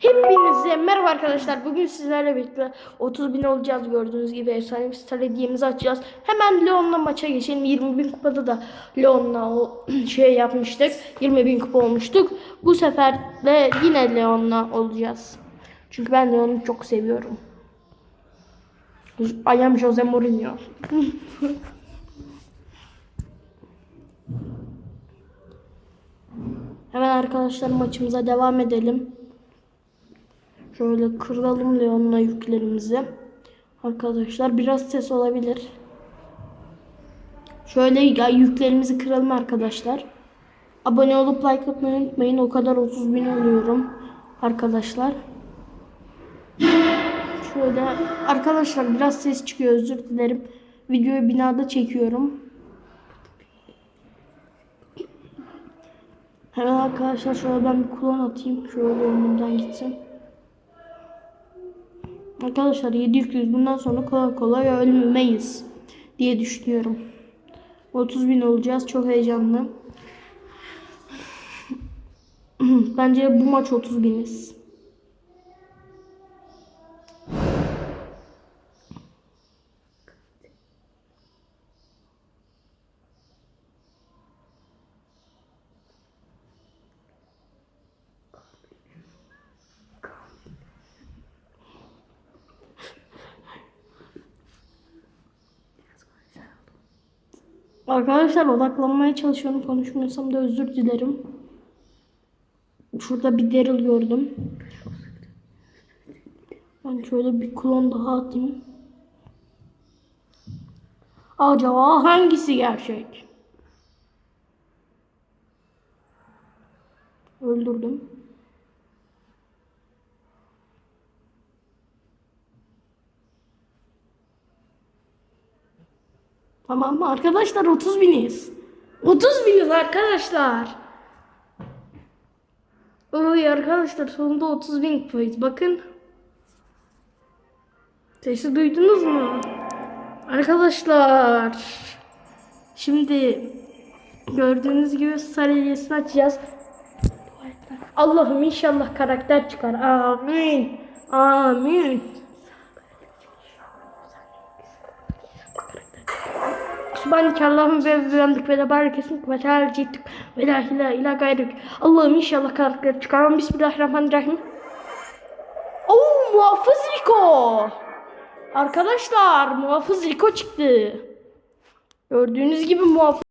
Hepinize merhaba arkadaşlar. Bugün sizlerle birlikte 30 bin olacağız. Gördüğünüz gibi efsane bir açacağız. Hemen Leon'la maça geçelim. 20 bin kupada da Leon'la o şey yapmıştık. 20 bin kupa olmuştuk. Bu sefer de yine Leon'la olacağız. Çünkü ben Leon'u çok seviyorum. I am Jose Mourinho. Hemen arkadaşlar maçımıza devam edelim. Şöyle kıralım Leon'la yüklerimizi. Arkadaşlar biraz ses olabilir. Şöyle yüklerimizi kıralım arkadaşlar. Abone olup like atmayı unutmayın. O kadar 30 bin oluyorum arkadaşlar. Şöyle arkadaşlar biraz ses çıkıyor özür dilerim. Videoyu binada çekiyorum. Hemen arkadaşlar şöyle ben bir klon atayım. Şöyle önümden gitsin. Arkadaşlar 700 bundan sonra kolay kolay ölmeyiz diye düşünüyorum. 30 bin olacağız. Çok heyecanlı. Bence bu maç 30 biniz. Arkadaşlar odaklanmaya çalışıyorum. Konuşmuyorsam da özür dilerim. Şurada bir Daryl gördüm. Ben şöyle bir klon daha atayım. Acaba hangisi gerçek? Öldürdüm. Tamam mı? Arkadaşlar 30 biniz. 30 biniz arkadaşlar. Oy arkadaşlar sonunda 30 bin kupayız. Bakın. Sesi duydunuz mu? Arkadaşlar. Şimdi gördüğünüz gibi sarıyesini açacağız. Allah'ım inşallah karakter çıkar. Amin. Amin. Subhaneke Allah'ım ve bihamdik ve de barekesink ve teala cittik ve la ilahe illa gayrük. Allah'ım inşallah karakter çıkaralım. Bismillahirrahmanirrahim. Oo muhafız Rico. Arkadaşlar muhafız Rico çıktı. Gördüğünüz gibi muhafız